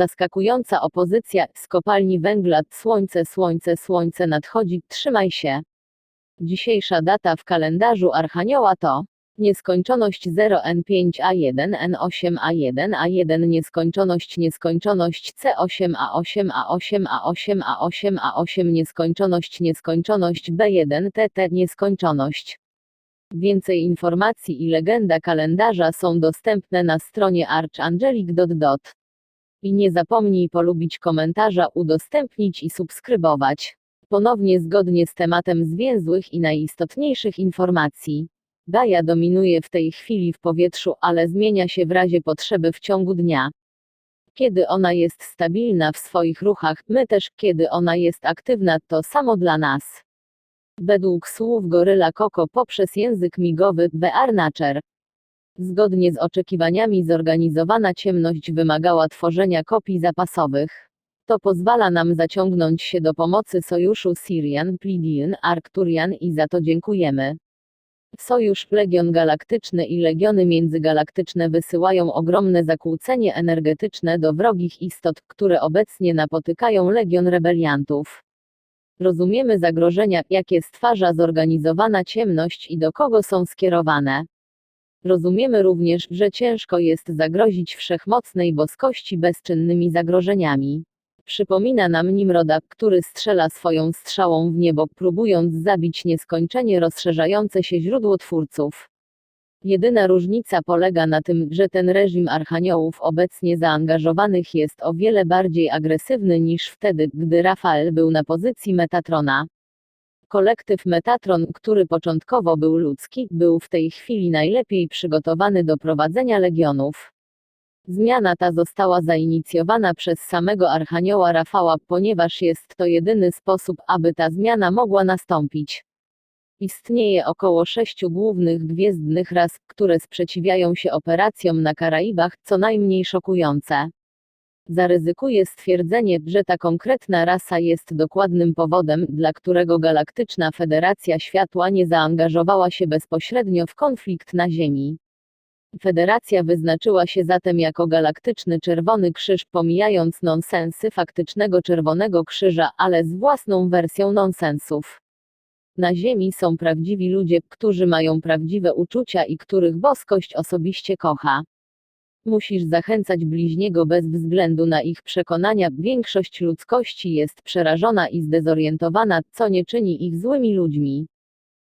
Zaskakująca opozycja z kopalni węgla Słońce, słońce, słońce nadchodzi, trzymaj się. Dzisiejsza data w kalendarzu Archanioła to nieskończoność 0N5A1, N8A1, A1, nieskończoność, nieskończoność C8, A8, A8, A8, A8, A8, nieskończoność, nieskończoność B1, TT, nieskończoność. Więcej informacji i legenda kalendarza są dostępne na stronie archangelic.dot. I nie zapomnij polubić komentarza, udostępnić i subskrybować. Ponownie zgodnie z tematem zwięzłych i najistotniejszych informacji. Gaja dominuje w tej chwili w powietrzu, ale zmienia się w razie potrzeby w ciągu dnia. Kiedy ona jest stabilna w swoich ruchach, my też, kiedy ona jest aktywna, to samo dla nas. Według słów Goryla Koko poprzez język migowy, Bear Nature. Zgodnie z oczekiwaniami zorganizowana ciemność wymagała tworzenia kopii zapasowych. To pozwala nam zaciągnąć się do pomocy sojuszu Sirian, Plidian, Arcturian i za to dziękujemy. Sojusz, Legion Galaktyczny i Legiony Międzygalaktyczne wysyłają ogromne zakłócenie energetyczne do wrogich istot, które obecnie napotykają Legion Rebeliantów. Rozumiemy zagrożenia, jakie stwarza zorganizowana ciemność i do kogo są skierowane. Rozumiemy również, że ciężko jest zagrozić wszechmocnej boskości bezczynnymi zagrożeniami. Przypomina nam Nimroda, który strzela swoją strzałą w niebo, próbując zabić nieskończenie rozszerzające się źródło twórców. Jedyna różnica polega na tym, że ten reżim archaniołów obecnie zaangażowanych jest o wiele bardziej agresywny niż wtedy, gdy Rafael był na pozycji Metatrona. Kolektyw Metatron, który początkowo był ludzki, był w tej chwili najlepiej przygotowany do prowadzenia legionów. Zmiana ta została zainicjowana przez samego Archanioła Rafała, ponieważ jest to jedyny sposób, aby ta zmiana mogła nastąpić. Istnieje około sześciu głównych gwiezdnych ras, które sprzeciwiają się operacjom na Karaibach, co najmniej szokujące. Zaryzykuję stwierdzenie, że ta konkretna rasa jest dokładnym powodem, dla którego Galaktyczna Federacja Światła nie zaangażowała się bezpośrednio w konflikt na Ziemi. Federacja wyznaczyła się zatem jako Galaktyczny Czerwony Krzyż, pomijając nonsensy faktycznego Czerwonego Krzyża, ale z własną wersją nonsensów. Na Ziemi są prawdziwi ludzie, którzy mają prawdziwe uczucia i których boskość osobiście kocha. Musisz zachęcać bliźniego bez względu na ich przekonania. Większość ludzkości jest przerażona i zdezorientowana, co nie czyni ich złymi ludźmi.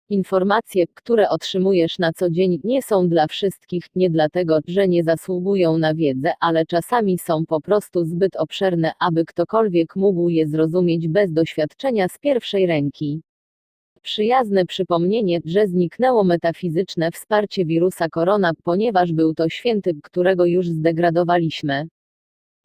Informacje, które otrzymujesz na co dzień, nie są dla wszystkich, nie dlatego, że nie zasługują na wiedzę, ale czasami są po prostu zbyt obszerne, aby ktokolwiek mógł je zrozumieć bez doświadczenia z pierwszej ręki. Przyjazne przypomnienie, że zniknęło metafizyczne wsparcie wirusa korona, ponieważ był to święty, którego już zdegradowaliśmy.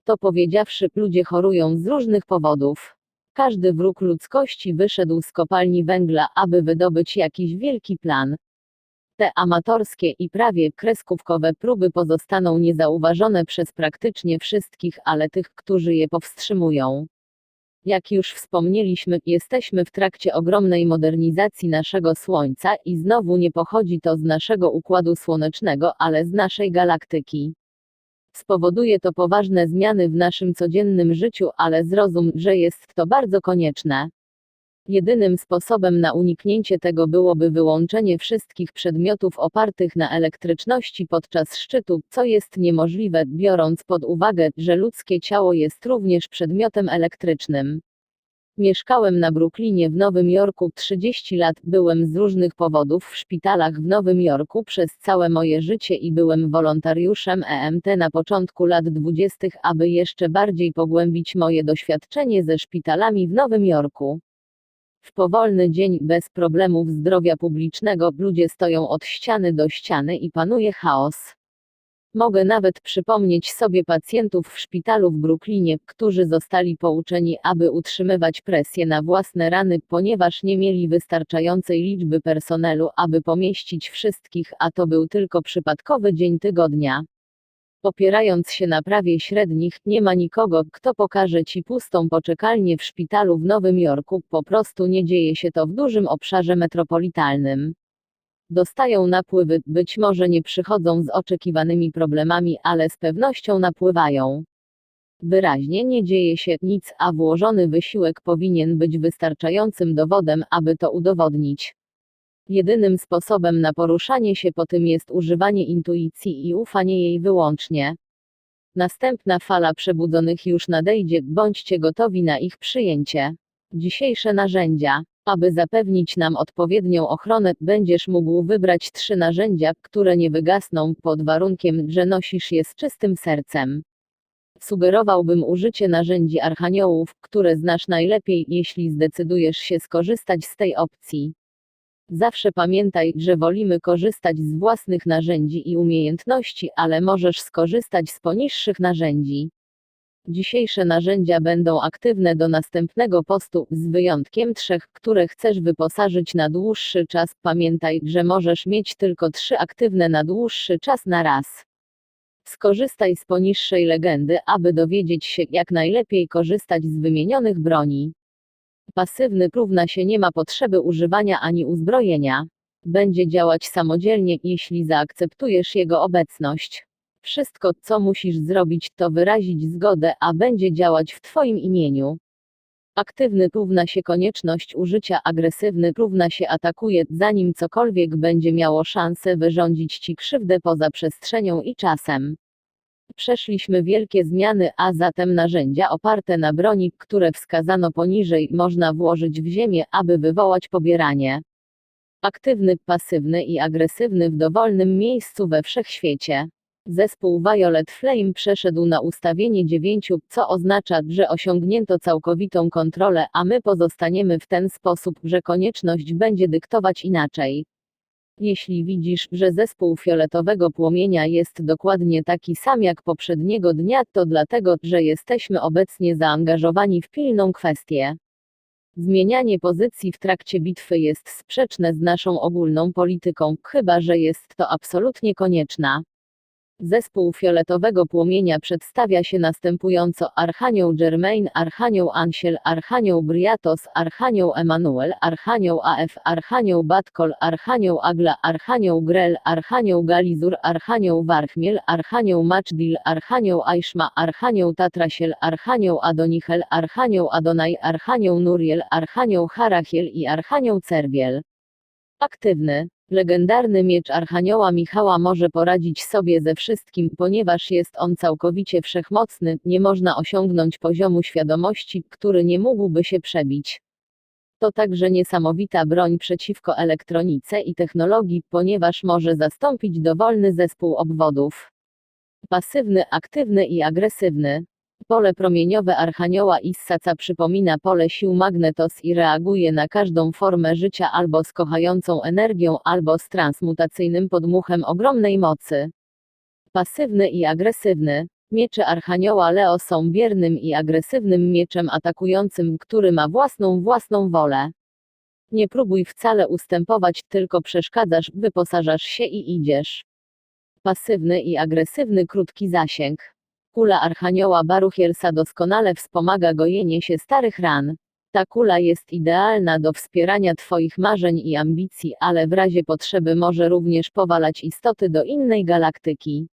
To powiedziawszy, ludzie chorują z różnych powodów. Każdy wróg ludzkości wyszedł z kopalni węgla, aby wydobyć jakiś wielki plan. Te amatorskie i prawie kreskówkowe próby pozostaną niezauważone przez praktycznie wszystkich, ale tych, którzy je powstrzymują. Jak już wspomnieliśmy, jesteśmy w trakcie ogromnej modernizacji naszego Słońca i znowu nie pochodzi to z naszego układu słonecznego, ale z naszej galaktyki. Spowoduje to poważne zmiany w naszym codziennym życiu, ale zrozum, że jest to bardzo konieczne. Jedynym sposobem na uniknięcie tego byłoby wyłączenie wszystkich przedmiotów opartych na elektryczności podczas szczytu, co jest niemożliwe, biorąc pod uwagę, że ludzkie ciało jest również przedmiotem elektrycznym. Mieszkałem na Brooklynie w Nowym Jorku 30 lat, byłem z różnych powodów w szpitalach w Nowym Jorku przez całe moje życie i byłem wolontariuszem EMT na początku lat 20., aby jeszcze bardziej pogłębić moje doświadczenie ze szpitalami w Nowym Jorku. W powolny dzień, bez problemów zdrowia publicznego, ludzie stoją od ściany do ściany i panuje chaos. Mogę nawet przypomnieć sobie pacjentów w szpitalu w Brooklynie, którzy zostali pouczeni, aby utrzymywać presję na własne rany, ponieważ nie mieli wystarczającej liczby personelu, aby pomieścić wszystkich, a to był tylko przypadkowy dzień tygodnia. Opierając się na prawie średnich, nie ma nikogo, kto pokaże ci pustą poczekalnię w szpitalu w Nowym Jorku, po prostu nie dzieje się to w dużym obszarze metropolitalnym. Dostają napływy, być może nie przychodzą z oczekiwanymi problemami, ale z pewnością napływają. Wyraźnie nie dzieje się nic, a włożony wysiłek powinien być wystarczającym dowodem, aby to udowodnić. Jedynym sposobem na poruszanie się po tym jest używanie intuicji i ufanie jej wyłącznie. Następna fala przebudzonych już nadejdzie, bądźcie gotowi na ich przyjęcie. Dzisiejsze narzędzia. Aby zapewnić nam odpowiednią ochronę, będziesz mógł wybrać trzy narzędzia, które nie wygasną, pod warunkiem, że nosisz je z czystym sercem. Sugerowałbym użycie narzędzi archaniołów, które znasz najlepiej, jeśli zdecydujesz się skorzystać z tej opcji. Zawsze pamiętaj, że wolimy korzystać z własnych narzędzi i umiejętności, ale możesz skorzystać z poniższych narzędzi. Dzisiejsze narzędzia będą aktywne do następnego postu, z wyjątkiem trzech, które chcesz wyposażyć na dłuższy czas. Pamiętaj, że możesz mieć tylko trzy aktywne na dłuższy czas na raz. Skorzystaj z poniższej legendy, aby dowiedzieć się, jak najlepiej korzystać z wymienionych broni. Pasywny równa się nie ma potrzeby używania ani uzbrojenia. Będzie działać samodzielnie, jeśli zaakceptujesz jego obecność. Wszystko, co musisz zrobić, to wyrazić zgodę, a będzie działać w Twoim imieniu. Aktywny równa się konieczność użycia, agresywny równa się atakuje, zanim cokolwiek będzie miało szansę wyrządzić Ci krzywdę poza przestrzenią i czasem. Przeszliśmy wielkie zmiany, a zatem narzędzia oparte na broni, które wskazano poniżej, można włożyć w ziemię, aby wywołać pobieranie. Aktywny, pasywny i agresywny w dowolnym miejscu we wszechświecie. Zespół Violet Flame przeszedł na ustawienie 9, co oznacza, że osiągnięto całkowitą kontrolę, a my pozostaniemy w ten sposób, że konieczność będzie dyktować inaczej. Jeśli widzisz, że zespół fioletowego płomienia jest dokładnie taki sam jak poprzedniego dnia, to dlatego, że jesteśmy obecnie zaangażowani w pilną kwestię. Zmienianie pozycji w trakcie bitwy jest sprzeczne z naszą ogólną polityką, chyba że jest to absolutnie konieczna. Zespół fioletowego płomienia przedstawia się następująco Archanioł Germain, Archanioł Ansiel, Archanioł Briatos, Archanioł Emanuel, Archanioł AF, Archanioł Batkol, Archanioł Agla, Archanioł Grel, Archanioł Galizur, Archanioł Warchmiel, Archanioł Machdil, Archanioł Aiszma, Archanioł Tatrasiel, Archanioł Adonichel, Archanioł Adonai, Archanioł Nuriel, Archanioł Harachiel i Archanioł Cerwiel. Aktywny. Legendarny miecz Archanioła Michała może poradzić sobie ze wszystkim, ponieważ jest on całkowicie wszechmocny, nie można osiągnąć poziomu świadomości, który nie mógłby się przebić. To także niesamowita broń przeciwko elektronice i technologii, ponieważ może zastąpić dowolny zespół obwodów. Pasywny, aktywny i agresywny. Pole promieniowe Archanioła Issaca przypomina pole sił magnetos i reaguje na każdą formę życia albo z kochającą energią, albo z transmutacyjnym podmuchem ogromnej mocy. Pasywny i agresywny. Miecze Archanioła Leo są biernym i agresywnym mieczem atakującym, który ma własną własną wolę. Nie próbuj wcale ustępować, tylko przeszkadzasz, wyposażasz się i idziesz. Pasywny i agresywny krótki zasięg. Kula Archanioła Baruchielsa doskonale wspomaga gojenie się starych ran. Ta kula jest idealna do wspierania Twoich marzeń i ambicji, ale w razie potrzeby może również powalać istoty do innej galaktyki.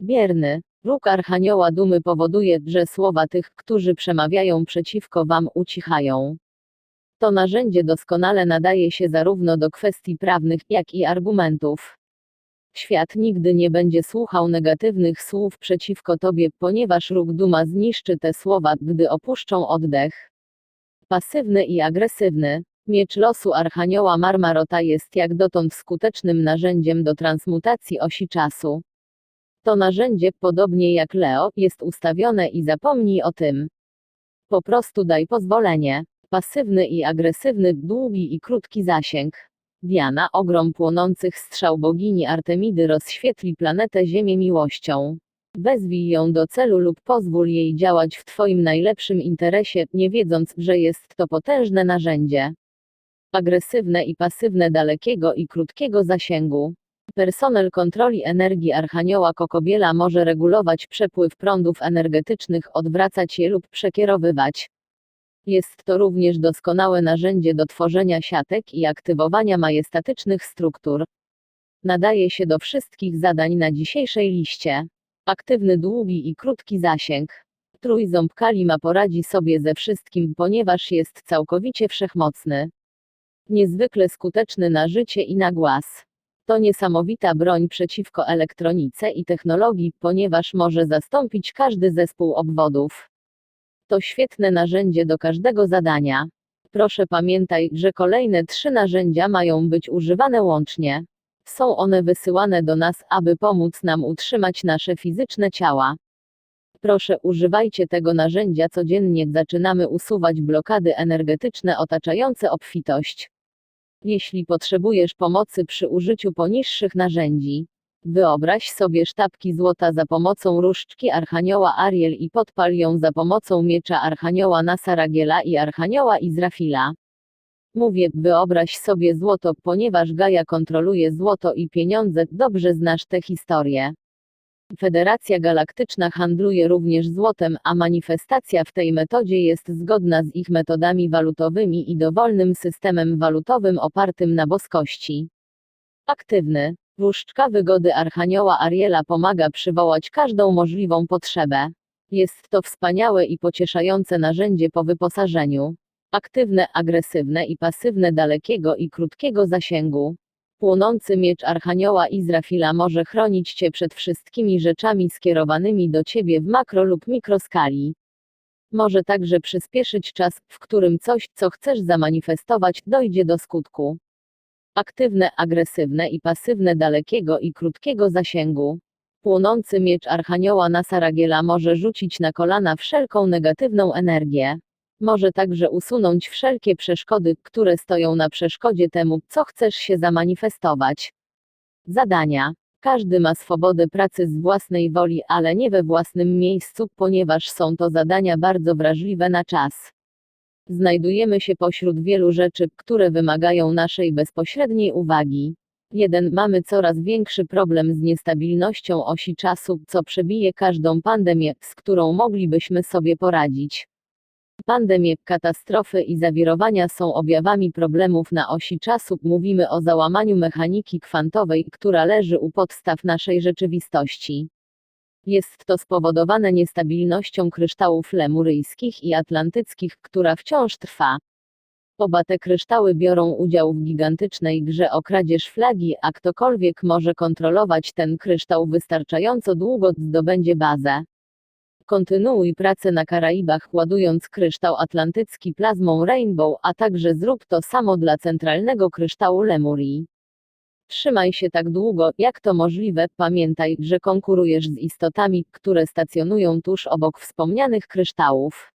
Bierny. Róg Archanioła Dumy powoduje, że słowa tych, którzy przemawiają przeciwko Wam, ucichają. To narzędzie doskonale nadaje się zarówno do kwestii prawnych, jak i argumentów. Świat nigdy nie będzie słuchał negatywnych słów przeciwko tobie, ponieważ róg duma zniszczy te słowa, gdy opuszczą oddech. Pasywny i agresywny. Miecz losu Archanioła Marmarota jest jak dotąd skutecznym narzędziem do transmutacji osi czasu. To narzędzie, podobnie jak Leo, jest ustawione i zapomnij o tym. Po prostu daj pozwolenie. Pasywny i agresywny, długi i krótki zasięg. Diana, ogrom płonących strzał bogini Artemidy rozświetli planetę Ziemię miłością. Wezwij ją do celu lub pozwól jej działać w Twoim najlepszym interesie, nie wiedząc, że jest to potężne narzędzie. Agresywne i pasywne dalekiego i krótkiego zasięgu. Personel kontroli energii Archanioła Kokobiela może regulować przepływ prądów energetycznych, odwracać je lub przekierowywać. Jest to również doskonałe narzędzie do tworzenia siatek i aktywowania majestatycznych struktur. Nadaje się do wszystkich zadań na dzisiejszej liście. Aktywny długi i krótki zasięg. Trójząb Kalima poradzi sobie ze wszystkim, ponieważ jest całkowicie wszechmocny. Niezwykle skuteczny na życie i na głaz. To niesamowita broń przeciwko elektronice i technologii, ponieważ może zastąpić każdy zespół obwodów. To świetne narzędzie do każdego zadania. Proszę pamiętaj, że kolejne trzy narzędzia mają być używane łącznie. Są one wysyłane do nas, aby pomóc nam utrzymać nasze fizyczne ciała. Proszę używajcie tego narzędzia codziennie. Zaczynamy usuwać blokady energetyczne otaczające obfitość. Jeśli potrzebujesz pomocy przy użyciu poniższych narzędzi, wyobraź sobie sztabki złota za pomocą różdżki Archanioła Ariel i podpal ją za pomocą miecza Archanioła Nasaragiela i Archanioła Izrafila. Mówię, wyobraź sobie złoto, ponieważ Gaja kontroluje złoto i pieniądze, dobrze znasz tę historię. Federacja Galaktyczna handluje również złotem, a manifestacja w tej metodzie jest zgodna z ich metodami walutowymi i dowolnym systemem walutowym opartym na boskości. Aktywny. Różdżka wygody Archanioła Ariela pomaga przywołać każdą możliwą potrzebę. Jest to wspaniałe i pocieszające narzędzie po wyposażeniu. Aktywne, agresywne i pasywne dalekiego i krótkiego zasięgu. Płonący miecz Archanioła Izrafila może chronić Cię przed wszystkimi rzeczami skierowanymi do Ciebie w makro lub mikroskali. Może także przyspieszyć czas, w którym coś, co chcesz zamanifestować, dojdzie do skutku. Aktywne, agresywne i pasywne dalekiego i krótkiego zasięgu. Płonący miecz Archanioła Nasaragiela może rzucić na kolana wszelką negatywną energię. Może także usunąć wszelkie przeszkody, które stoją na przeszkodzie temu, co chcesz się zamanifestować. Zadania. Każdy ma swobodę pracy z własnej woli, ale nie we własnym miejscu, ponieważ są to zadania bardzo wrażliwe na czas. Znajdujemy się pośród wielu rzeczy, które wymagają naszej bezpośredniej uwagi. 1. Mamy coraz większy problem z niestabilnością osi czasu, co przebije każdą pandemię, z którą moglibyśmy sobie poradzić. Pandemie, katastrofy i zawirowania są objawami problemów na osi czasu. Mówimy o załamaniu mechaniki kwantowej, która leży u podstaw naszej rzeczywistości. Jest to spowodowane niestabilnością kryształów lemuryjskich i atlantyckich, która wciąż trwa. Oba te kryształy biorą udział w gigantycznej grze o kradzież flagi, a ktokolwiek może kontrolować ten kryształ wystarczająco długo zdobędzie bazę. Kontynuuj pracę na Karaibach ładując kryształ atlantycki plazmą Rainbow, a także zrób to samo dla centralnego kryształu Lemurii. Trzymaj się tak długo, jak to możliwe, pamiętaj, że konkurujesz z istotami, które stacjonują tuż obok wspomnianych kryształów.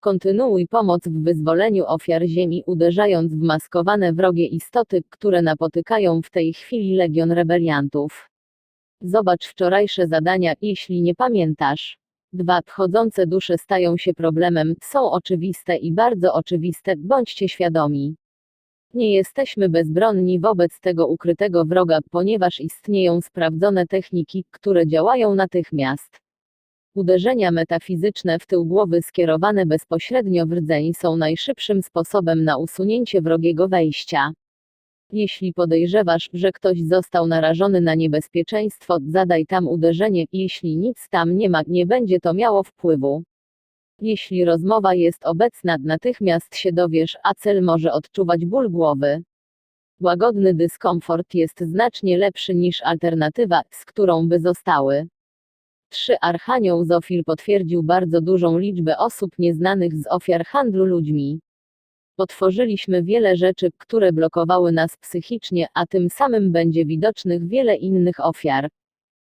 Kontynuuj pomoc w wyzwoleniu ofiar Ziemi, uderzając w maskowane wrogie istoty, które napotykają w tej chwili legion rebeliantów. Zobacz wczorajsze zadania, jeśli nie pamiętasz. 2. Wchodzące dusze stają się problemem, są oczywiste i bardzo oczywiste, bądźcie świadomi. Nie jesteśmy bezbronni wobec tego ukrytego wroga, ponieważ istnieją sprawdzone techniki, które działają natychmiast. Uderzenia metafizyczne w tył głowy skierowane bezpośrednio w rdzeń są najszybszym sposobem na usunięcie wrogiego wejścia. Jeśli podejrzewasz, że ktoś został narażony na niebezpieczeństwo, zadaj tam uderzenie, jeśli nic tam nie ma, nie będzie to miało wpływu. Jeśli rozmowa jest obecna, natychmiast się dowiesz, a cel może odczuwać ból głowy. Łagodny dyskomfort jest znacznie lepszy niż alternatywa, z którą by zostały. 3. Archanioł Zofil potwierdził bardzo dużą liczbę osób nieznanych z ofiar handlu ludźmi. Potworzyliśmy wiele rzeczy, które blokowały nas psychicznie, a tym samym będzie widocznych wiele innych ofiar.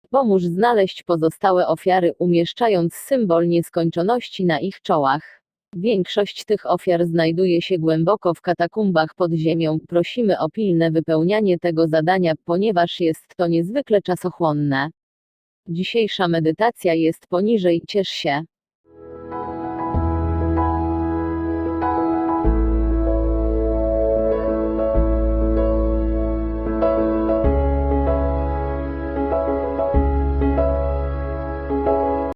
Pomóż znaleźć pozostałe ofiary, umieszczając symbol nieskończoności na ich czołach. Większość tych ofiar znajduje się głęboko w katakumbach pod ziemią. Prosimy o pilne wypełnianie tego zadania, ponieważ jest to niezwykle czasochłonne. Dzisiejsza medytacja jest poniżej, ciesz się.